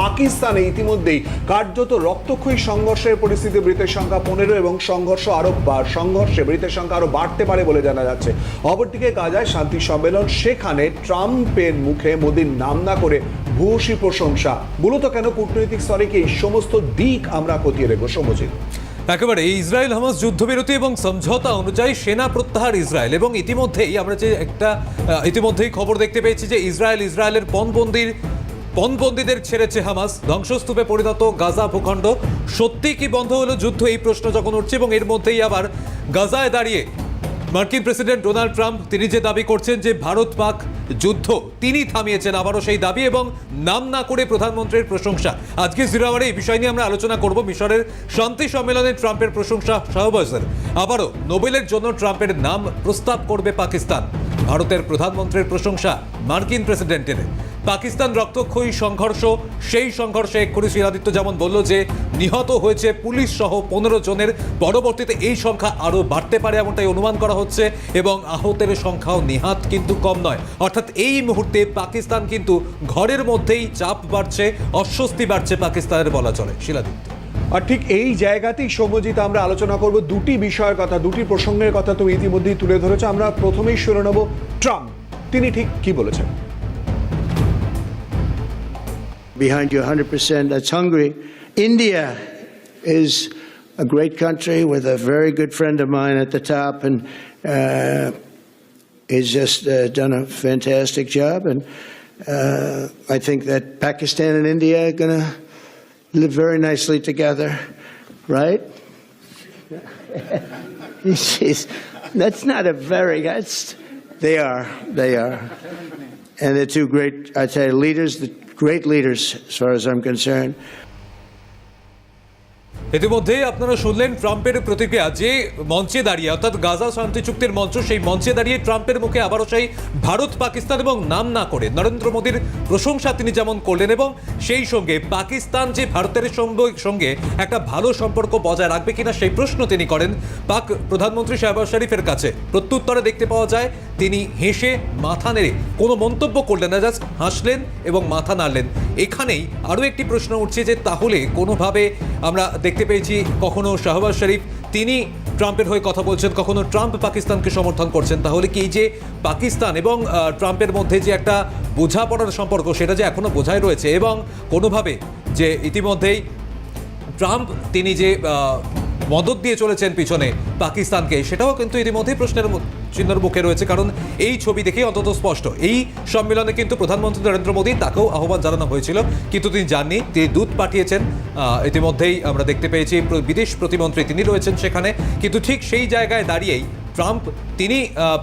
পাকিস্তানে ইতিমধ্যেই কার্যত রক্তক্ষয়ী সংঘর্ষের পরিস্থিতি ব্রিতের সংখ্যা পনেরো এবং সংঘর্ষ আরও সংঘর্ষে ব্রিতের সংখ্যা আরও বাড়তে পারে বলে জানা যাচ্ছে। অপরদিকে গাজায় শান্তি সম্মেলন, সেখানে ট্রাম্পের মুখে মোদীর নাম না করে ভূয়সী প্রশংসা। মূলত কেন কূটনৈতিক স্তরে কি এই সমস্ত দিক আমরা খতিয়ে রেখো সমজিৎ একেবারে ইসরায়েল হামাস যুদ্ধবিরতি এবং সমঝোতা অনুযায়ী সেনা প্রত্যাহার ইসরায়েল এবং ইতিমধ্যেই আমরা যে একটা ইতিমধ্যেই খবর দেখতে পেয়েছি যে ইসরায়েল, ইসরায়েলের পণবন্দির পণবন্দীদের ছেড়েছে হামাস। ধ্বংসস্তূপে পরিণত গাজা ভূখণ্ড। সত্যি কি বন্ধ হলো যুদ্ধ? এই প্রশ্ন যখন উঠছে এবং এর মধ্যেই আবার গাজায় দাঁড়িয়ে মার্কিন প্রেসিডেন্ট ডোনাল্ড ট্রাম্প তিনি যে দাবি করছেন যে ভারত পাক যুদ্ধ, তিনি থামিয়েছেন আবারও সেই দাবি এবং নাম না করে প্রধানমন্ত্রীর প্রশংসা। আজকে জিরাওয়ারে এই বিষয় নিয়ে আমরা আলোচনা করব মিশরের শান্তি সম্মেলনে ট্রাম্পের প্রশংসা সহবাসের আবারও নোবেলের জন্য ট্রাম্পের নাম প্রস্তাব করবে পাকিস্তান। ভারতের প্রধানমন্ত্রীর প্রশংসা মার্কিন প্রেসিডেন্টের। পাকিস্তান রক্তক্ষয়ী সংঘর্ষ, সেই সংঘর্ষে এক্ষুনি শিলাদিত্য যেমন বলল যে নিহত হয়েছে পুলিশ সহ পনেরো জনের, পরবর্তীতে এই সংখ্যা আরও বাড়তে পারে এমনটাই অনুমান করা হচ্ছে এবং আহতের সংখ্যাও নিহাত কিন্তু কম নয়। অর্থাৎ এই মুহূর্তে পাকিস্তান কিন্তু ঘরের মধ্যেই চাপ বাড়ছে, অস্বস্তি বাড়ছে পাকিস্তানের বলা চলে। শিলাদিত্য আর ঠিক এই জায়গাতেই সৌম্যজিৎ, আমরা আলোচনা করব দুটি বিষয়ের কথা, দুটি প্রসঙ্গের কথা তুমি ইতিমধ্যেই তুলে ধরেছো। আমরা প্রথমেই শুনে নেব ট্রাম্প। তিনি ঠিক কি বলেছেন? Behind you 100%. That's Hungary. India is a great country with a very good friend of mine at the top, and uh, he's just uh, done a fantastic job. And uh, I think that Pakistan and India are going to live very nicely together, right? That's not a very. That's they are. They are. And they're two great, I tell you, leaders, the great leaders as far as I'm concerned. ইতিমধ্যে আপনারা শুনলেন ট্রাম্পের প্রতিক্রিয়া যে মঞ্চে দাঁড়িয়ে, অর্থাৎ গাজা শান্তি চুক্তির মঞ্চ, সেই মঞ্চে দাঁড়িয়ে ট্রাম্পের মুখে আবারও সেই ভারত, পাকিস্তান এবং নাম না করে নরেন্দ্র মোদীর প্রশংসা তিনি যেমন করলেন এবং সেই সঙ্গে পাকিস্তান যে ভারতের সঙ্গে- একটা ভালো সম্পর্ক বজায় রাখবে কিনা সেই প্রশ্ন তিনি করেন পাক প্রধানমন্ত্রী শাহবাজ শরীফের কাছে। প্রত্যুত্তরে দেখতে পাওয়া যায়, তিনি হেসে মাথা নেড়ে কোনো মন্তব্য করলেন না, জাস্ট হাসলেন এবং মাথা নাড়লেন। এখানেই আরও একটি প্রশ্ন উঠছে যে তাহলে কোনোভাবে আমরা দেখতে পেয়েছি, কখনো শাহবাজ শরীফ, তিনি ট্রাম্পের হয়ে কথা বলছেন, কখনো ট্রাম্প পাকিস্তানকে সমর্থন করছেন। তাহলে কি যে পাকিস্তান এবং ট্রাম্পের মধ্যে যে একটা বোঝাপড়ার সম্পর্ক, সেটা যে এখনও বোঝাই রয়েছে এবং কোনোভাবে যে ইতিমধ্যেই ট্রাম্প, তিনি যে মদত দিয়ে চলেছেন পিছনে পাকিস্তানকে, সেটাও কিন্তু ইতিমধ্যেই প্রশ্নের চিহ্নের মুখে রয়েছে, কারণ এই ছবি দেখেই অন্তত স্পষ্ট। এই সম্মেলনে কিন্তু প্রধানমন্ত্রী নরেন্দ্র মোদী তাকেও আহ্বান জানানো হয়েছিল, কিন্তু তিনি যাননি, তিনি দূত পাঠিয়েছেন। ইতিমধ্যেই আমরা দেখতে পেয়েছি বিদেশ প্রতিমন্ত্রী তিনি রয়েছেন সেখানে, কিন্তু ঠিক সেই জায়গায় দাঁড়িয়েই ট্রাম্প, তিনি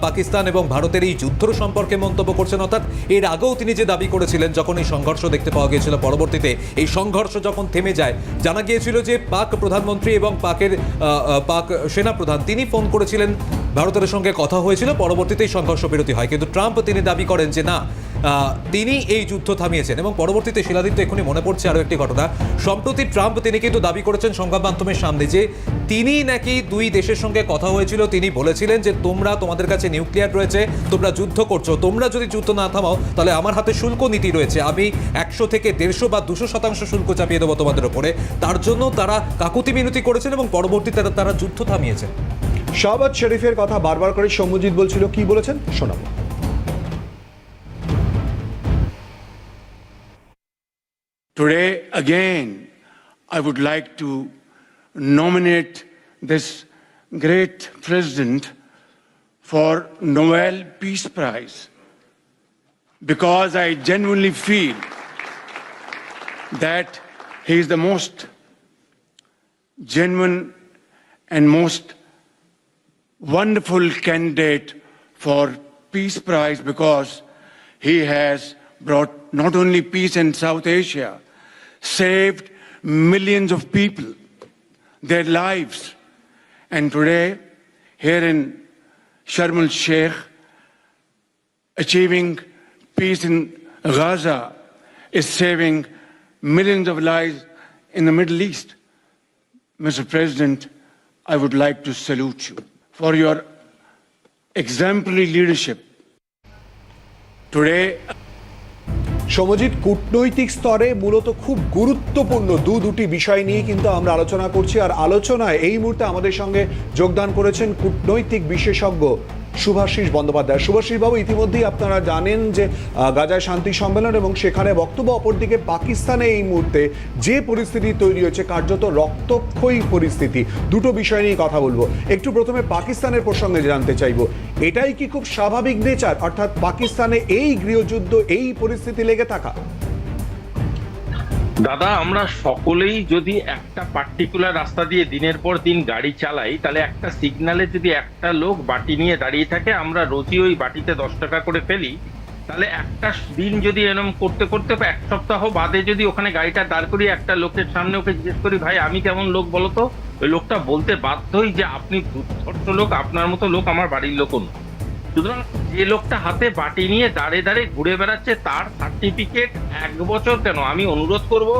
পাকিস্তান এবং ভারতের এই যুদ্ধ সম্পর্কে মন্তব্য করছেন, অর্থাৎ এর আগেও তিনি যে দাবি করেছিলেন, যখন এই সংঘর্ষ দেখতে পাওয়া গিয়েছিল পরবর্তীতে, এই সংঘর্ষ যখন থেমে যায়, জানা গিয়েছিল যে পাক প্রধানমন্ত্রী এবং পাকের পাক সেনাপ্রধান, তিনি ফোন করেছিলেন ভারতের সঙ্গে কথা হয়েছিল, পরবর্তীতেই সংঘর্ষ বিরতি হয়। কিন্তু ট্রাম্প তিনি দাবি করেন যে, না তিনি এই যুদ্ধ থামিয়েছেন এবং পরবর্তীতে শিলাদিত্য এখনই মনে পড়ছে আরও একটি ঘটনা। সম্প্রতি ট্রাম্প তিনি কিন্তু দাবি করেছেন সংবাদ মাধ্যমের সামনে যে, তিনি নাকি দুই দেশের সঙ্গে কথা হয়েছিল। তিনি বলেছিলেন যে, তোমরা তোমাদের কাছে নিউক্লিয়ার রয়েছে, তোমরা যুদ্ধ করছ, তোমরা যদি যুদ্ধ না থামাও, তাহলে আমার হাতে শুল্ক নীতি রয়েছে। আমি একশো থেকে দেড়শো বা দুশো শতাংশ শুল্ক চাপিয়ে দেবো তোমাদের ওপরে তার জন্য তারা কাকুতি মিনতি করেছেন এবং পরবর্তীতে তারা যুদ্ধ থামিয়েছেন। শাহবাজ শরীফের কথা বারবার করে সৌম্যজিৎ বলছিল কি বলেছেন শোনাবো Today, again, I would like to nominate this great president for Nobel Peace Prize because I genuinely feel that he is the most genuine and most wonderful candidate for Peace Prize because he has brought not only peace in South Asia, saved millions of people, their lives. And today, here in Sharm el Sheikh, achieving peace in Gaza is saving millions of lives in the Middle East. Mr. President, I would like to salute you for your exemplary leadership. Today, Somjit কূটনৈতিক স্তরে মূলত খুব গুরুত্বপূর্ণ দু দুটি বিষয় নিয়ে কিন্তু আমরা আলোচনা করছি আর আলোচনায় এই মুহূর্তে আমাদের সঙ্গে যোগদান করেছেন কূটনৈতিক বিশেষজ্ঞ শুভাশিস বন্দ্যোপাধ্যায়। শুভাশিস বাবু ইতিমধ্যেই আপনারা জানেন যে গাজায় শান্তি সম্মেলন এবং সেখানে বক্তব্য অপরদিকে পাকিস্তানে এই মুহূর্তে যে পরিস্থিতি তৈরি হয়েছে, কার্যত রক্তক্ষয়ী পরিস্থিতি। দুটো বিষয় নিয়ে কথা বলব। একটু প্রথমে পাকিস্তানের প্রসঙ্গে জানতে চাইব। এটাই কি খুব স্বাভাবিক নেচার? অর্থাৎ পাকিস্তানে এই গৃহযুদ্ধ, এই পরিস্থিতি লেগে থাকা? দাদা, আমরা সকলেই যদি একটা পার্টিকুলার রাস্তা দিয়ে দিনের পর দিন গাড়ি চালাই, তাহলে একটা সিগনালে যদি একটা লোক বাটি নিয়ে দাঁড়িয়ে থাকে, আমরা রোজই ওই বাটিতে দশ টাকা করে ফেলি, তাহলে একটা দিন যদি এরম করতে করতে এক সপ্তাহ বাদে যদি ওখানে গাড়িটা দাঁড় করি একটা লোকের সামনে ওকে জিজ্ঞেস করি, ভাই, আমি কেমন লোক বলো তো ওই লোকটা বলতে বাধ্যই যে, আপনি দুর্ধর্ষ লোক, আপনার মতো লোক আমার বাড়ির লোকও নয়। সুতরাং যে লোকটা হাতে বাটি নিয়ে দাঁড়ে দাঁড়ে ঘুরে বেড়াচ্ছে, তার সার্টিফিকেট এক বছর কেন? আমি অনুরোধ করব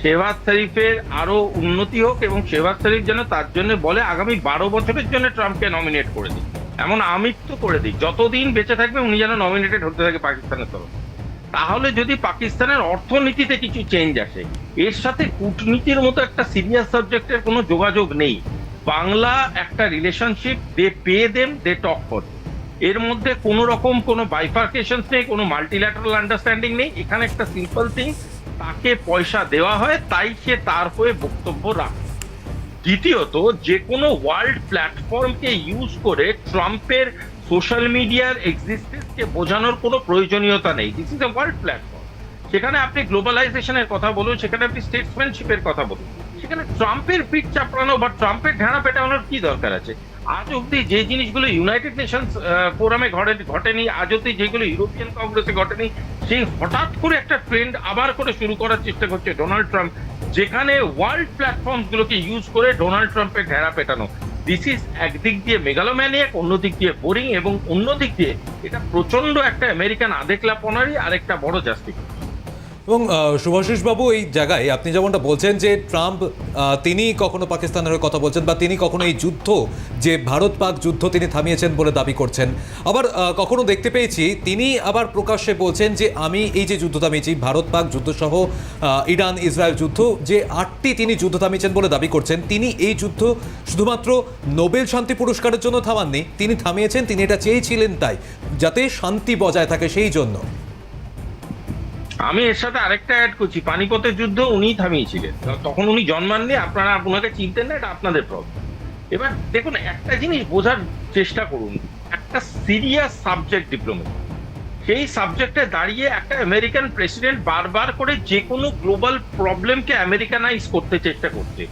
শেহবাজ শরীফের আরও উন্নতি হোক এবং শেহবাজ শরীফ যেন তার জন্য বলে আগামী বারো বছরের জন্য ট্রাম্পকে নমিনেট করে দিই এমন আমৃত্যু করে দিই যতদিন বেঁচে থাকবে উনি যেন নমিনেটেড হতে থাকে পাকিস্তানের তরফ তাহলে যদি পাকিস্তানের অর্থনীতিতে কিছু চেঞ্জ আসে, এর সাথে কূটনীতির মতো একটা সিরিয়াস সাবজেক্টের কোনো যোগাযোগ নেই। বাংলা একটা relationship they pay them they talk for এর মধ্যে কোনো রকম কোনো বাইফার্কেশন নেই, কোনো মাল্টিল্যাটারাল আন্ডারস্ট্যান্ডিং নেই। এখানে একটা সিম্পল থিং তাকে পয়সা দেওয়া হয়, তাই সে তার হয়ে বক্তব্য রাখে। দ্বিতীয়ত, যে কোনো ওয়ার্ল্ড প্ল্যাটফর্মকে ইউজ করে ট্রাম্পের সোশ্যাল মিডিয়ার এক্সিস্টেন্সকে বোঝানোর কোনো প্রয়োজনীয়তা নেই। This is a world platform সেখানে আপনি গ্লোবালাইজেশনের কথা বলুন, সেখানে আপনি স্টেটসম্যানশিপের কথা বলুন। সেখানে ট্রাম্পের পিঠ চাপড়ানো বা ট্রাম্পের ঢেঁড়া পেটানোর কি দরকার আছে? আজ অব্দি যে জিনিসগুলো ইউনাইটেড নেশনস ফোরামে ঘটে ঘটেনি, আজ অব্দি যেগুলো ইউরোপিয়ান কংগ্রেসে ঘটেনি, সেই হঠাৎ করে একটা ট্রেন্ড আবার করে শুরু করার চেষ্টা করছে ডোনাল্ড ট্রাম্প যেখানে ওয়ার্ল্ড প্ল্যাটফর্ম গুলোকে ইউজ করে ডোনাল্ড ট্রাম্পের ঘেরা পেটানো। দিস ইজ একদিক দিয়ে মেগালোম্যানিয়াক অন্যদিক দিয়ে বোরিং এবং অন্যদিক দিয়ে এটা প্রচণ্ড একটা আমেরিকান আদেকলাপনারই আরেকটা বড় জাস্টিস এবং শুভাশিস বাবু এই জায়গায় আপনি যেমনটা বলছেন যে ট্রাম্প তিনি কখনো পাকিস্তানের কথা বলছেন বা তিনি কখনো এই যুদ্ধ, যে ভারত পাক যুদ্ধ তিনি থামিয়েছেন বলে দাবি করছেন। আবার কখনো দেখতে পেয়েছি, তিনি আবার প্রকাশ্যে বলছেন যে আমি এই যে যুদ্ধ থামিয়েছি, ভারত পাক যুদ্ধ সহ ইরান, ইসরায়েল যুদ্ধ, যে আটটি তিনি যুদ্ধ থামিয়েছেন বলে দাবি করছেন, তিনি এই যুদ্ধ শুধুমাত্র নোবেল শান্তি পুরস্কারের জন্য থামাননি, তিনি থামিয়েছেন, তিনি এটা চেয়েছিলেন তাই, যাতে শান্তি বজায় থাকে সেই জন্য। আমি এর সাথে আরেকটা অ্যাড করছি। পানিপথের যুদ্ধ উনিই থামিয়েছিলেন। তখন উনি জন্মাননি, আপনারা আপনাকে চিনতেন না, এটা আপনাদের প্রবলেম এবার দেখুন, একটা জিনিস বোঝার চেষ্টা করুন। একটা সিরিয়াস সাবজেক্ট ডিপ্লোমেসি সেই সাবজেক্টে দাঁড়িয়ে একটা আমেরিকান প্রেসিডেন্ট বারবার করে যে কোনো গ্লোবাল প্রবলেমকে আমেরিকানাইজ করতে চেষ্টা করছে।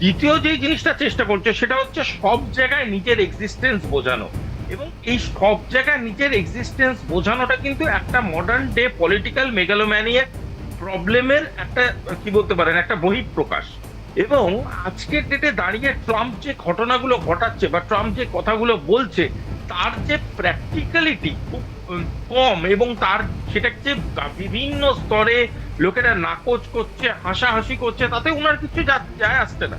দ্বিতীয় যে জিনিসটা চেষ্টা করছে, সেটা হচ্ছে সব জায়গায় নিজের এক্সিস্টেন্স বোঝানো। এবং এই সব জায়গায় নিজের এক্সিস্টেন্স বোঝানোটা কিন্তু একটা মডার্ন ডে পলিটিক্যাল মেগালোম্যানিয়াক প্রবলেমের একটা, কি বলতে পারেন, একটা বহিঃপ্রকাশ। এবং আজকের ডেটে দাঁড়িয়ে ট্রাম্প যে ঘটনাগুলো ঘটাচ্ছে বা ট্রাম্প যে কথাগুলো বলছে, তার যে প্র্যাকটিক্যালিটি খুব কম এবং তার সেটা যে বিভিন্ন স্তরে লোকেরা নাকচ করছে, হাসাহাসি করছে, তাতে ওনার কিছু যায় আসছে না।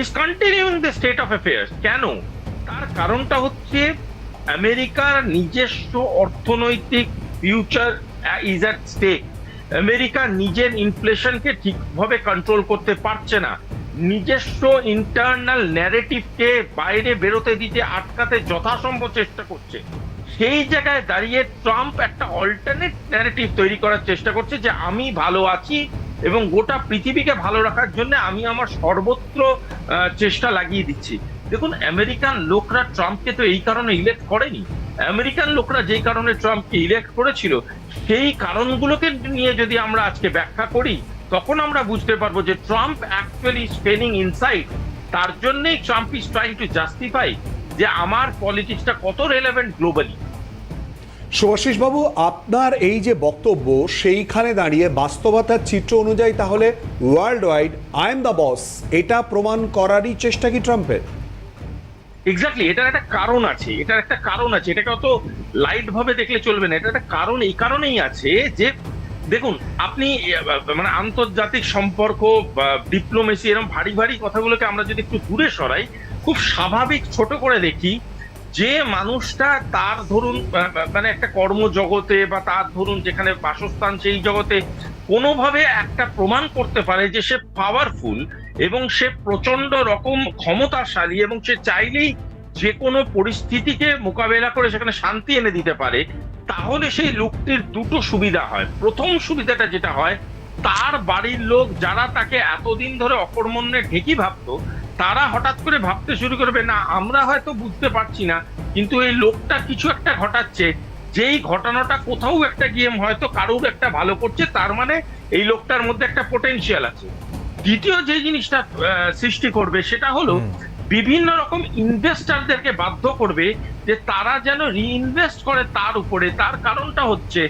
Is continuing the state of affairs কেন? তার কারণটা হচ্ছে আমেরিকার নিজস্ব অর্থনৈতিক future is at stake America নিজের ইনফ্লেশনকে ঠিকভাবে কন্ট্রোল করতে পারছে না। নিজস্ব ইন্টারনাল ন্যারেটিভকে বাইরে বেরোতে দিতে আটকাতে যথাসম্ভব চেষ্টা করছে। সেই জায়গায় দাঁড়িয়ে ট্রাম্প একটা অল্টারনেট ন্যারেটিভ তৈরি করার চেষ্টা করছে যে, আমি ভালো আছি এবং গোটা পৃথিবীকে ভালো রাখার জন্য আমি আমার সর্বত্র চেষ্টা লাগিয়ে দিচ্ছি। দেখুন, আমেরিকান লোকরা ট্রাম্পকে তো এই কারণে ইলেক্ট করেনি। আমেরিকান লোকরা যেই কারণে ট্রাম্পকে ইলেক্ট করেছিল, সেই কারণগুলোকে নিয়ে যদি আমরা আজকে ব্যাখ্যা করি, তখন আমরা বুঝতে পারব যে ট্রাম্প অ্যাকচুয়ালি স্পেনিং ইনসাইড তার জন্যই Trump is trying to justify যে আমার পলিটিক্সটা কত রেলেভেন্ট গ্লোবালি শুভাশিস বাবু, আপনার এই যে বক্তব্য, সেইখানে দাঁড়িয়ে বাস্তবতার চিত্র অনুযায়ী তাহলে world wide I am the boss এটা প্রমাণ করারই চেষ্টা কি ট্রাম্পের? এক্স্যাক্টলি এটার একটা কারণ আছে, এটার একটা কারণ আছে, এটাকে অত লাইট ভাবে দেখলে চলবে না এটা একটা কারণ, এই কারণেই আছে যে, দেখুন, আপনি মানে আন্তর্জাতিক সম্পর্ক ডিপ্লোমেসি এরকম ভারী ভারী কথাগুলোকে আমরা যদি একটু দূরে সরাই, খুব স্বাভাবিক ছোট করে দেখি যে মানুষটা তার ধরুন মানে একটা কর্মজগতে বা তার ধরুন যেখানে বাসস্থান সেই জগতে কোনোভাবে একটা প্রমাণ করতে পারে যে সে পাওয়ারফুল এবং সে প্রচণ্ড রকম ক্ষমতাশালী এবং সে চাইলেই যে কোনো পরিস্থিতিকে মোকাবেলা করে সেখানে শান্তি এনে দিতে পারে, তাহলে সেই লোকটির দুটো সুবিধা হয়। প্রথম সুবিধাটা যেটা হয়, তার বাড়ির লোক যারা তাকে এতদিন ধরে অকর্মণ্যে ঢেকি ভাবতো, তারা হঠাৎ করে ভাবতে শুরু করবে, না, আমরা হয়তো বুঝতে পারছি না, কিন্তু এই লোকটা কিছু একটা ঘটাচ্ছে। যেই ঘটনাটা কোথাও একটা গিয়ে হয়তো কারোর একটা ভালো করছে, তার মানে এই লোকটার মধ্যে একটা পোটেনশিয়াল আছে। দ্বিতীয় যে জিনিসটা সৃষ্টি করবে সেটা হলো বিভিন্ন রকম ইনভেস্টারদেরকে বাধ্য করবে যে তারা যেন রিইনভেস্ট করে তার উপরে। তার কারণটা হচ্ছে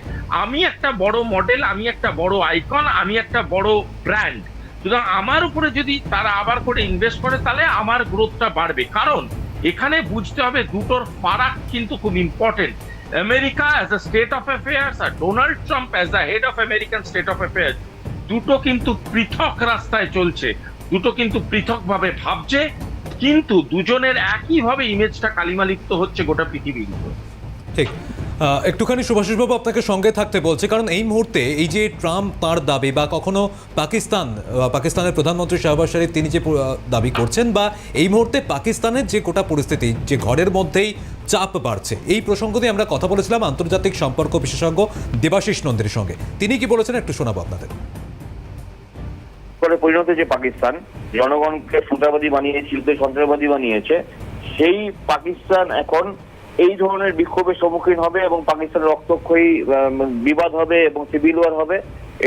আমি একটা বড় মডেল আমি একটা বড় আইকন আমি একটা বড় ব্র্যান্ড সুতরাং আমার উপরে যদি তারা আবার করে ইনভেস্ট করে তাহলে আমার গ্রোথটা বাড়বে। কারণ এখানে বুঝতে হবে দুটোর ফারাক কিন্তু খুব important America as a state of affairs R Donald Trump as a head of American state of affairs দুটো কিন্তু পৃথক রাস্তায় চলছে, দুটো কিন্তু পৃথকভাবে ভাবছে, কিন্তু দুজনের একইভাবে ইমেজটা কালিমালিপ্ত হচ্ছে গোটা পৃথিবীর ঠিক। একটুখানি সুভাষিসবাবু আপনাকে সঙ্গে থাকতে বলছে, কারণ এই মুহূর্তে এই যে ট্রাম্প তার দাবি বা কখনো পাকিস্তান পাকিস্তানের প্রধানমন্ত্রী শাহবাজ শরীফ তিনি যে দাবি করছেন বা এই মুহূর্তে পাকিস্তানের যে গোটা পরিস্থিতি, যে ঘরের মধ্যেই চাপ বাড়ছে, এই প্রসঙ্গ দিয়ে আমরা কথা বলেছিলাম আন্তর্জাতিক সম্পর্ক বিশেষজ্ঞ দেবাশিস নন্দীর সঙ্গে। তিনি কি বলেছেন একটু শোনাবো আপনাদের। করে পরিণত যে পাকিস্তান। জনগণকে সন্ত্রাসবাদী বানিয়েছে যুদ্ধে সন্ত্রাসবাদী বানিয়েছে, সেই পাকিস্তান এখন এই ধরনের বিক্ষোভের সম্মুখীন হবে এবং পাকিস্তানের রক্তক্ষয়ী বিবাদ হবে এবং সিভিল ওয়ার হবে,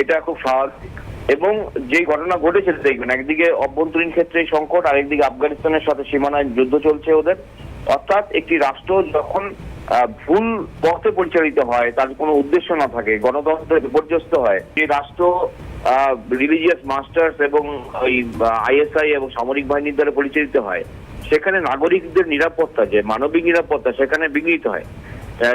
এটা খুব স্বাভাবিক। এবং যে ঘটনা ঘটেছে, দেখবেন একদিকে অভ্যন্তরীণ ক্ষেত্রে সংকট, আরেকদিকে আফগানিস্তানের সাথে সীমানায় যুদ্ধ চলছে ওদের। অর্থাৎ একটি রাষ্ট্র যখন ভুল পথে পরিচালিত হয়, তার কোনো উদ্দেশ্য না থাকে, গণতন্ত্র বিপর্যস্ত হয়। যে রাষ্ট্র রিলিজিয়াস মাস্টার্স এবং ওই আইএসআই এবং সামরিক বাহিনীর দ্বারা পরিচালিত হয়, সেখানে নাগরিকদের নিরাপত্তা, যে মানবিক নিরাপত্তা, সেখানে বিঘ্নিত হয়।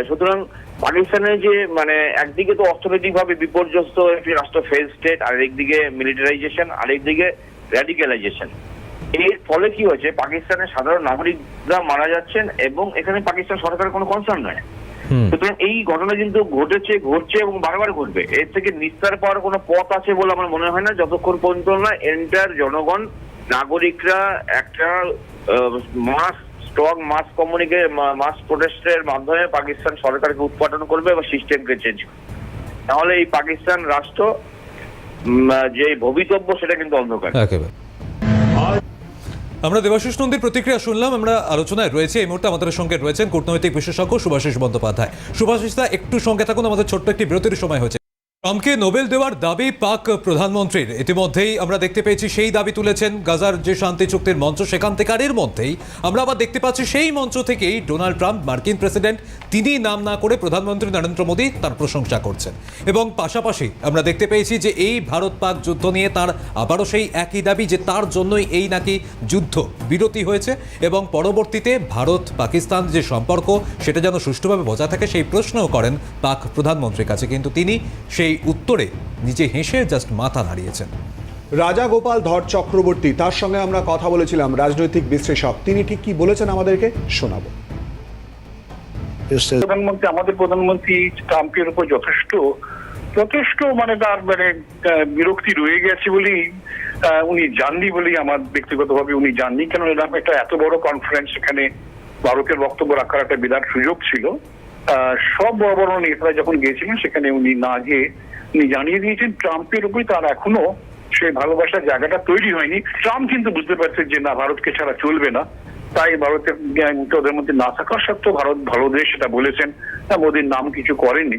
সুতরাং পাকিস্তানের যে মানে একদিকে তো অর্থনৈতিকভাবে বিপর্যস্ত একটি রাষ্ট্র ফেল স্টেট আর একদিকে মিলিটারাইজেশন আরেকদিকে র্যাডিক্যালাইজেশন এর ফলে কি হয়েছে? পাকিস্তানের সাধারণ নাগরিকরা মারা যাচ্ছেন এবং এখানে পাকিস্তান সরকারের কোনো কনসার্ন নয়। সুতরাং এই ঘটনা কিন্তু ঘটেছে ঘটছে এবং বারবার ঘটবে। এর থেকে নিস্তার পাওয়ার কোনো পথ আছে বলে আমার মনে হয় না। যতক্ষণ পর্যন্ত না এন্টার জনগণ নাগরিকরা একটা মাস স্ট্রং মাস কমিউনিকে মাস প্রোটেস্টের মাধ্যমে পাকিস্তান সরকারকে উৎপাদন করবে এবং সিস্টেমকে চেঞ্জ করবে। তাহলে এই পাকিস্তান রাষ্ট্র যে ভবিতব্য সেটা কিন্তু অন্ধকার। একেবারে। আমরা দেবাশিস নন্দীর প্রতিক্রিয়া শুনলাম, আমরা আলোচনায় রয়েছে। এই মুহূর্তে আমাদের সঙ্গে রয়েছেন কূটনৈতিক বিশেষজ্ঞ সুভাষিস বন্দ্যোপাধ্যায়। সুভাষিস দা, একটু সঙ্গে থাকুন, আমাদের ছোট্ট একটি বিরতির সময় হয়েছে ট্রাম্পকে নোবেল দেওয়ার দাবি পাক প্রধানমন্ত্রীর। ইতিমধ্যেই আমরা দেখতে পেয়েছি, সেই দাবি তুলেছেন গাজার যে শান্তি চুক্তির মঞ্চ, সেখান থেকে আর এর মধ্যেই আমরা আবার দেখতে পাচ্ছি, সেই মঞ্চ থেকেই ডোনাল্ড ট্রাম্প, মার্কিন প্রেসিডেন্ট তিনি নাম না করে প্রধানমন্ত্রী নরেন্দ্র মোদী তার প্রশংসা করছেন। এবং পাশাপাশি আমরা দেখতে পেয়েছি যে এই ভারত পাক যুদ্ধ নিয়ে তার আবারও সেই একই দাবি যে তার জন্যই এই নাকি যুদ্ধ বিরতি হয়েছে এবং পরবর্তীতে ভারত পাকিস্তান যে সম্পর্ক সেটা যেন সুষ্ঠুভাবে বজায় থাকে সেই প্রশ্নও করেন পাক প্রধানমন্ত্রীর কাছে। কিন্তু তিনি সেই উত্তরে নিজে হেসে জাস্ট মাথা নাড়িয়েছেন। রাজা গোপাল ধর চক্রবর্তী, তার সঙ্গে আমরা কথা বলেছিলাম, রাজনৈতিক বিশ্লেষক। তিনি ঠিক কি বলেছেন আমাদেরকে? শোনাবো। প্রধানমন্ত্রী, আমাদের প্রধানমন্ত্রী ট্রাম্পের উপর যথেষ্ট যথেষ্ট মানে তার মানে বিরক্তি রয়ে গেছে বলেই উনি যাননি বলেই আমার ব্যক্তিগতভাবে উনি যাননি। কেন এরকম একটা এত বড় কনফারেন্স সেখানে ভারতের বক্তব্য রাখার একটা বিরাট সুযোগ ছিল। সব বড় বড় নেতারা যখন গিয়েছিলেন, সেখানে উনি না গিয়ে উনি জানিয়ে দিয়েছেন, ট্রাম্পের উপরই তার এখনও সেই ভালোবাসার জায়গাটা তৈরি হয়নি। ট্রাম্প কিন্তু বুঝতে পারছে যে না, ভারতকে ছাড়া চলবে না। তাই ভারতের মধ্যে না থাকা সত্ত্বেও ভারত ভালো দেশ সেটা বলেছেন। মোদীর নাম কিছু করেনি।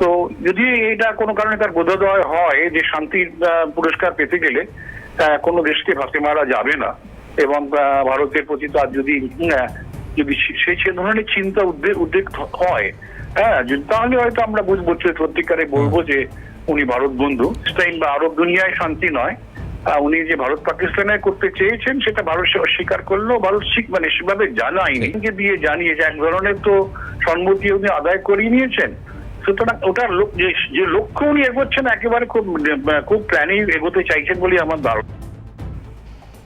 তো যদি এটা কোনো কারণে তার বোধোদয় হয়, যে শান্তির পুরস্কার পেতে গেলে কোনো দেশকে ভাসে মারা যাবে না। এবং ভারতের প্রতি তার যদি যদি সেই সে ধরনের চিন্তা উদ্বেগ উদ্বেগ হয় হ্যাঁ যদি তাহলে হয়তো আমরা বুঝব, সত্যিকারে বলব যে উনি ভারত বন্ধু। স্পেন বা আরব দুনিয়ায় শান্তি নয়। উনি যে ভারত পাকিস্তানে করতে চেয়েছেন সেটা ভারত সে অস্বীকার করল ভারত শিখ মানে সেভাবে জানায়নি। দিয়ে জানিয়েছে এক ধরনের তো সম্মতি উনি আদায় করিয়ে নিয়েছেন। সুতরাং ওটার যে যে লক্ষ্য উনি এগোচ্ছেন একেবারে খুব খুব প্ল্যানিং এগোতে চাইছেন বলে আমার ধারণা।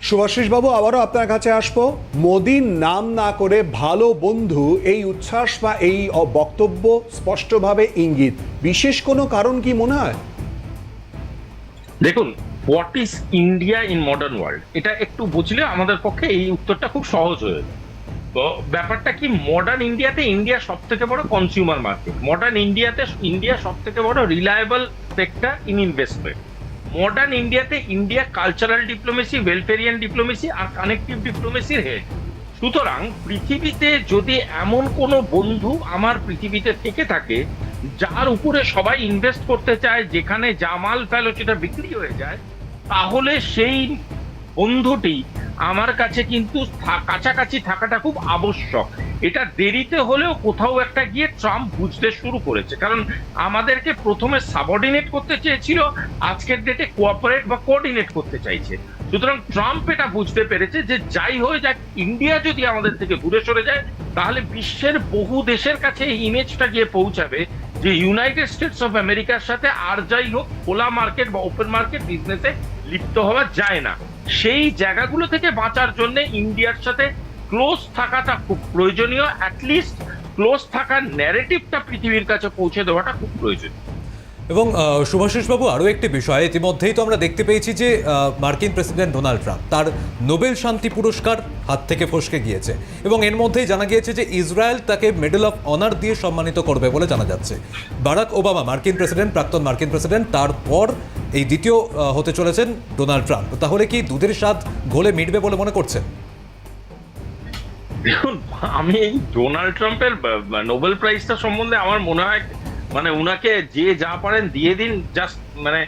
সুভাষিস বাবু আবারও আপনার কাছে আসব। মোদির নাম না করে ভালো বন্ধু এই উচ্ছ্বাস বা এই বক্তব্য স্পষ্টভাবে ইঙ্গিত। বিশেষ কোনো কারণ কি মনে হয়? দেখুন what is India in modern world এটা একটু বুঝলে আমাদের পক্ষে এই উত্তরটা খুব সহজ হয়ে যাবে তো ব্যাপারটা কি মডার্ন ইন্ডিয়াতে ইন্ডিয়া সব থেকে বড় কনজিউমার মার্কেট মডার্ন ইন্ডিয়াতে ইন্ডিয়া সব থেকে বড় reliable sector in investment modern ইন্ডিয়াতে India cultural diplomacy welfarian diplomacy আর কানেকটিভ ডিপ্লোমেসির হেড সুতরাং পৃথিবীতে যদি এমন কোনো বন্ধু আমার পৃথিবীতে থেকে থাকে, যার উপরে সবাই ইনভেস্ট করতে চায়, যেখানে জামাল ফেলো সেটা বিক্রি হয়ে যায় তাহলে সেই বন্ধুটি আমার কাছে কিন্তু কাছাকাছি থাকাটা খুব আবশ্যক। এটা দেরিতে হলেও কোথাও একটা গিয়ে ট্রাম্প বুঝতে শুরু করেছে। কারণ আমাদেরকে প্রথমে সাবঅর্ডিনেট করতে চেয়েছিল, আজকের ডেটে কোঅপারেট বা কোঅর্ডিনেট করতে চাইছে। সুতরাং ট্রাম্প এটা বুঝতে পেরেছে যে যাই হয়ে যাক, ইন্ডিয়া যদি আমাদের থেকে দূরে সরে যায়, তাহলে বিশ্বের বহু দেশের কাছে এই ইমেজটা গিয়ে পৌঁছাবে যে ইউনাইটেড স্টেটস অফ আমেরিকার সাথে আর যাই হোক, খোলা মার্কেট বা ওপেন মার্কেট বিজনেসে লিপ্ত হওয়া যায় না। সেই জায়গাগুলো থেকে বাঁচার জন্য ইন্ডিয়ার সাথে ক্লোজ থাকাটা খুব প্রয়োজনীয়। অ্যাটলিস্ট ক্লোজ থাকার ন্যারেটিভটা পৃথিবীর কাছে পৌঁছে দেওয়াটা খুব প্রয়োজনীয় এবং সুভাষিস বাবু আরও একটি বিষয়, ইতিমধ্যেই তো আমরা দেখতে পেয়েছি যে মার্কিন প্রেসিডেন্ট ডোনাল্ড ট্রাম্প তার নোবেল শান্তি পুরস্কার হাত থেকে ফসকে গিয়েছে। এবং এর মধ্যেই জানা গিয়েছে যে, ইসরায়েল তাকে মেডেল অফ অনার দিয়ে সম্মানিত করবে বলে জানা যাচ্ছে। বারাক ওবামা, মার্কিন প্রেসিডেন্ট, প্রাক্তন মার্কিন প্রেসিডেন্ট, তারপর এই দ্বিতীয় হতে চলেছেন ডোনাল্ড ট্রাম্প। তাহলে কি দুধের স্বাদ ঘোলে মিটবে বলে মনে করছেন? দেখুন, আমি এই ডোনাল্ড ট্রাম্পের নোবেল প্রাইজটা সম্বন্ধে আমার মনে হয় মানে উনাকে যে যা পারেন দিয়ে দিন জাস্ট মানে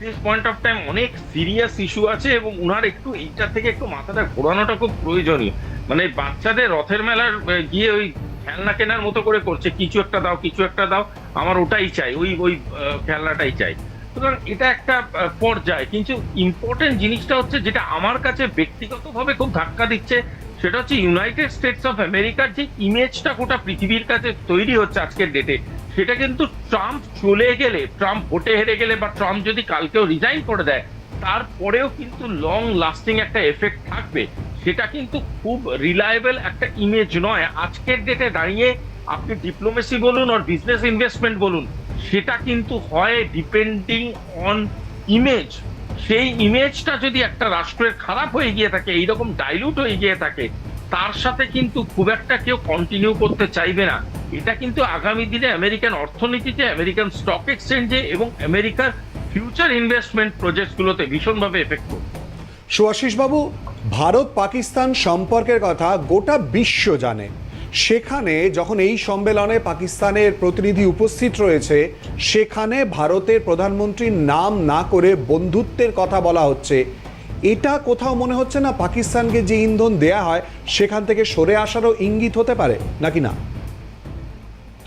দিস পয়েন্ট অফ টাইম অনেক সিরিয়াস ইস্যু আছে এবং উনার একটু এইটা থেকে একটু মাথাটা ঘোরানোটা খুব প্রয়োজনীয়। মানে বাচ্চাদের রথের মেলার গিয়ে ওই খেলনা কেনার মতো করে করছে, কিছু একটা দাও, কিছু একটা দাও, আমার ওটাই চাই, ওই ওই খেলনাটাই চাই। সুতরাং এটা একটা পর্যায়। কিন্তু ইম্পর্টেন্ট জিনিসটা হচ্ছে যেটা আমার কাছে ব্যক্তিগতভাবে খুব ধাক্কা দিচ্ছে, সেটা হচ্ছে ইউনাইটেড স্টেটস অফ আমেরিকার যে ইমেজটা গোটা পৃথিবীর কাছে তৈরি হচ্ছে আজকের ডেটে সেটা কিন্তু ট্রাম্প চলে গেলে ট্রাম্প ভোটে হেরে গেলে বা ট্রাম্প যদি কালকেও রিজাইন করে দেয়, তারপরেও কিন্তু লং লাস্টিং একটা এফেক্ট থাকবে। সেটা কিন্তু খুব রিলায়েবল একটা ইমেজ নয়। আজকের ডেটে দাঁড়িয়ে আপনি ডিপ্লোমেসি বলুন আর বিজনেস ইনভেস্টমেন্ট বলুন সেটা কিন্তু হয় ডিপেন্ডিং অন ইমেজ সেই ইমেজটা যদি একটা রাষ্ট্রের খারাপ হয়ে গিয়ে থাকে, এইরকম ডাইলুট হয়ে গিয়ে থাকে, তার সাথে কিন্তু খুব একটা কেউ কন্টিনিউ করতে চাইবে না। এটা কিন্তু আগামী দিনে আমেরিকান অর্থনীতিতে আমেরিকান স্টক এক্সচেঞ্জে এবং আমেরিকার ফিউচার ইনভেস্টমেন্ট প্রজেক্টগুলোতে ভীষণভাবে এফেক্ট করবে। সুভাষিস বাবু ভারত পাকিস্তান সম্পর্কের কথা গোটা বিশ্ব জানে। সেখানে যখন এই সম্মেলনে পাকিস্তানের প্রতিনিধি উপস্থিত রয়েছে, সেখানে ভারতের প্রধানমন্ত্রীর নাম না করে বন্ধুত্বের কথা বলা হচ্ছে। এটা কোথাও মনে হচ্ছে না পাকিস্তানকে যে ইন্ধন দেয়া হয়, সেখান থেকে সরে আসারও ইঙ্গিত হতে পারে, নাকি না?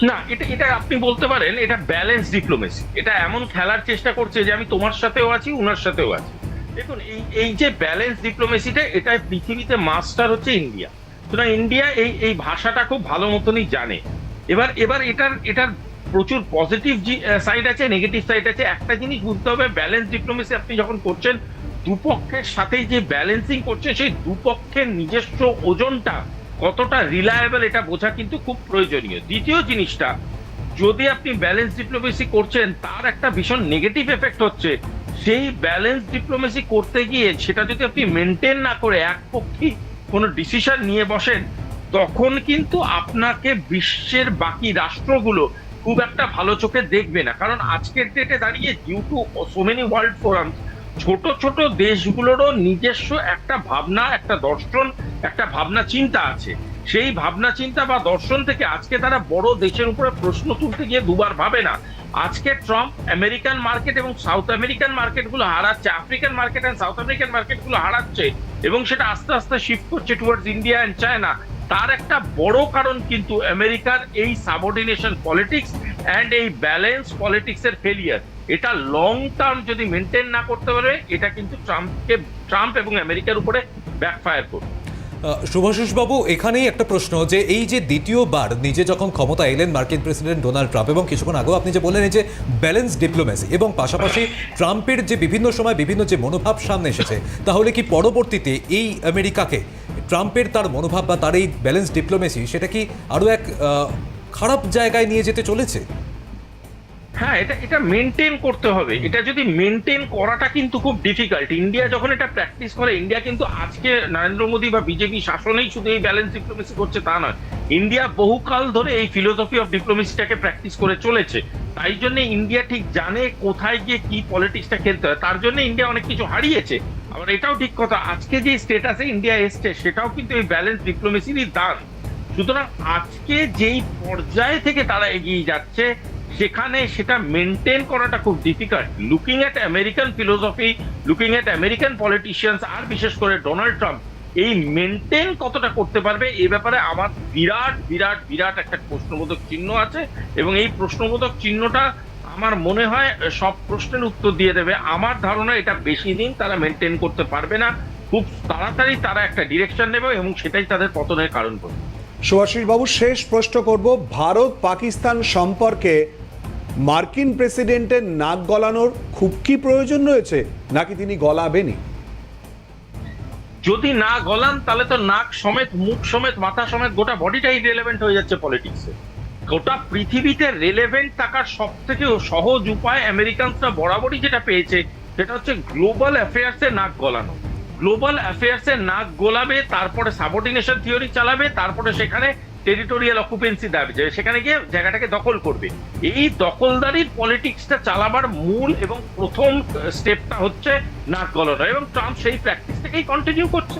না, এটা এটা আপনি বলতে পারেন, এটা ব্যালেন্স ডিপ্লোমেসি এটা এমন খেলার চেষ্টা করছে যে আমি তোমার সাথেও আছি, উনার সাথেও আছি। দেখুন, এই এই যে ব্যালেন্স ডিপ্লোমেসিটা এটা পৃথিবীতে মাস্টার হচ্ছে ইন্ডিয়া সুতরাং ইন্ডিয়া এই এই ভাষাটা খুব ভালো মতনই জানে। এবার এবার এটার এটার প্রচুর পজিটিভ সাইড আছে নেগেটিভ সাইড আছে। একটা জিনিস বুঝতে হবে ব্যালেন্স ডিপ্লোমেসি আপনি যখন করছেন, দুপক্ষের সাথেই যে ব্যালেন্সিং করছেন, সেই দুপক্ষের নিজস্ব ওজনটা কতটা রিলায়েবল এটা বোঝা কিন্তু খুব প্রয়োজনীয়। দ্বিতীয় জিনিসটা, যদি আপনি ব্যালেন্স ডিপ্লোমেসি করছেন, তার একটা ভীষণ নেগেটিভ এফেক্ট হচ্ছে। সেই ব্যালেন্স ডিপ্লোমেসি করতে গিয়ে সেটা যদি আপনি মেনটেন না করে একপক্ষী কোনো ডিসিশন নিয়ে বসেন, তখন কিন্তু আপনাকে বিশ্বের বাকি রাষ্ট্রগুলো খুব একটা ভালো চোখে দেখবে না। কারণ আজকের ডেটে দাঁড়িয়ে due to so many world forum ছোট ছোট দেশগুলোরও নিজস্ব একটা ভাবনা, একটা দর্শন, একটা ভাবনা, চিন্তা আছে। সেই ভাবনা চিন্তা বা দর্শন থেকে আজকে তারা বড় দেশের উপরে প্রশ্ন তুলতে গিয়ে দুবার ভাবে না। আজকে ট্রাম্প আমেরিকান মার্কেট এবং সাউথ আমেরিকান মার্কেটগুলো হারাচ্ছে, African market and south American মার্কেটগুলো হারাচ্ছে এবং সেটা আস্তে আস্তে শিফট করছে টুয়ার্ডস ইন্ডিয়া এন্ড চায়না তার একটা বড় কারণ কিন্তু আমেরিকার এই সাবঅর্ডিনেশন পলিটিক্স অ্যান্ড এই ব্যালেন্স পলিটিক্স এর ফেলিয়ার এটা লং টার্ম যদি মেনটেন না করতে পারে, এটা কিন্তু ট্রাম্পকে, ট্রাম্প এবং আমেরিকার উপরে ব্যাকফায়ার করবে। শুভাশিস বাবু এখানেই একটা প্রশ্ন যে এই যে দ্বিতীয়বার নিজে যখন ক্ষমতা এলেন মার্কিন প্রেসিডেন্ট ডোনাল্ড ট্রাম্প এবং কিছুক্ষণ আগেও আপনি যে বললেন যে ব্যালেন্স ডিপ্লোমেসি এবং পাশাপাশি ট্রাম্পের যে বিভিন্ন সময় বিভিন্ন যে মনোভাব সামনে এসেছে, তাহলে কি পরবর্তীতে এই আমেরিকাকে ট্রাম্পের তার মনোভাব বা তার এই ব্যালেন্স ডিপ্লোমেসি সেটা কি আরও এক খারাপ জায়গায় নিয়ে যেতে চলেছে? হ্যাঁ এটা এটা মেনটেন করতে হবে। এটা যদি মেনটেন করাটা কিন্তু খুব ডিফিকাল্ট ইন্ডিয়া যখন এটা প্র্যাকটিস করে ইন্ডিয়া কিন্তু আজকে নরেন্দ্র মোদী বা বিজেপি শাসনেই শুধু এই ব্যালেন্স ডিপ্লোমেসি করছে তা নয়। ইন্ডিয়া বহুকাল ধরে এই ফিলোসফি অফ ডিপ্লোমেসিটাকে প্র্যাকটিস করে চলেছে। তাই জন্য ইন্ডিয়া ঠিক জানে কোথায় গিয়ে কি পলিটিক্সটা খেলতে হয়। তার জন্য ইন্ডিয়া অনেক কিছু হারিয়েছে। আবার এটাও ঠিক কথা আজকে যে স্টেটাসে ইন্ডিয়া এসছে সেটাও কিন্তু এই ব্যালেন্স ডিপ্লোমেসিরই দান। সুতরাং আজকে যেই পর্যায়ে থেকে তারা এগিয়ে যাচ্ছে সেখানে সেটা মেনটেন করাটা খুব difficult looking at American philosophy looking at American politicians আর বিশেষ করে ডোনাল্ড ট্রাম্প এই মেনটেন কতটা করতে পারবে এ ব্যাপারে আমার বিরাট বিরাট বিরাট একটা প্রশ্নবোধক চিহ্ন আছে এবং এই প্রশ্নবোধক চিহ্নটা আমার মনে হয় সব প্রশ্নের উত্তর দিয়ে দেবে। আমার ধারণা এটা বেশি দিন তারা মেনটেন করতে পারবে না। খুব তাড়াতাড়ি তারা একটা ডিরেকশন নেবে এবং সেটাই তাদের পতনের কারণ করবে। সুভাষিস বাবু শেষ প্রশ্ন করব। ভারত পাকিস্তান সম্পর্কে মার্কিন প্রেসিডেন্টের নাক গলানোর খুব কি প্রয়োজন রয়েছে? নাকি তিনি গলাবেনই? যদি না গলান, তাহলে তো নাক সমেত, মুখ সমেত, মাথা সমেত গোটা বডিটাই রেলেভেন্ট হয়ে যাচ্ছে পলিটিক্সে গোটা পৃথিবীতে রেলেভেন্ট থাকার সব থেকে সহজ উপায় আমেরিকানসরা বরাবরই যেটা পেয়েছে, সেটা হচ্ছে গ্লোবাল অ্যাফেয়ার্সে নাক গলানো। গ্লোবাল অ্যাফেয়ার্সে নাক গোলাবে, তারপরে সাবঅর্ডিনেশন থিওরি চালাবে, তারপরে সেখানে টেরিটোরিয়াল অকুপেন্সি দাবি যাবে সেখানে গিয়ে জায়গাটাকে দখল করবে। এই দখলদারির পলিটিক্সটা চালাবার মূল এবং প্রথম স্টেপটা হচ্ছে নাক গলানো এবং ট্রাম্প সেই প্র্যাকটিস থেকেই কন্টিনিউ করছে।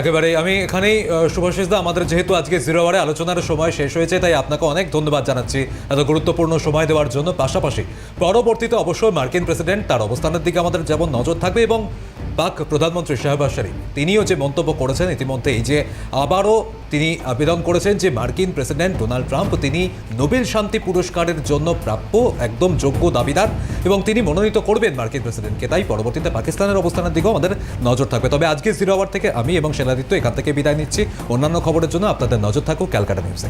একেবারে আমি এখানেই আহ, শুভাশিস দা আমাদের যেহেতু আজকে জিরো আওয়ারে আলোচনার সময় শেষ হয়েছে তাই আপনাকে অনেক ধন্যবাদ জানাচ্ছি এত গুরুত্বপূর্ণ সময় দেওয়ার জন্য। পাশাপাশি পরবর্তীতে অবশ্যই মার্কিন প্রেসিডেন্ট তার অবস্থানের দিকে আমাদের যেমন নজর থাকবে এবং পাক প্রধানমন্ত্রী শাহবাজ শরীফ, তিনিও যে মন্তব্য করেছেন ইতিমধ্যে, এই যে আবারও তিনি আবেদন করেছেন যে মার্কিন প্রেসিডেন্ট ডোনাল্ড ট্রাম্প, তিনি নোবেল শান্তি পুরস্কারের জন্য প্রাপ্য একদম যোগ্য দাবিদার এবং তিনি মনোনীত করবেন মার্কিন প্রেসিডেন্টকে। তাই পরবর্তীতে পাকিস্তানের অবস্থানের দিকেও আমাদের নজর থাকবে। তবে আজকে জিরো আওয়ার থেকে আমি এবং সেনাদিত্য এখান থেকে বিদায় নিচ্ছি। অন্যান্য খবরের জন্য আপনাদের নজর থাকুক ক্যালকাটা নিউজে।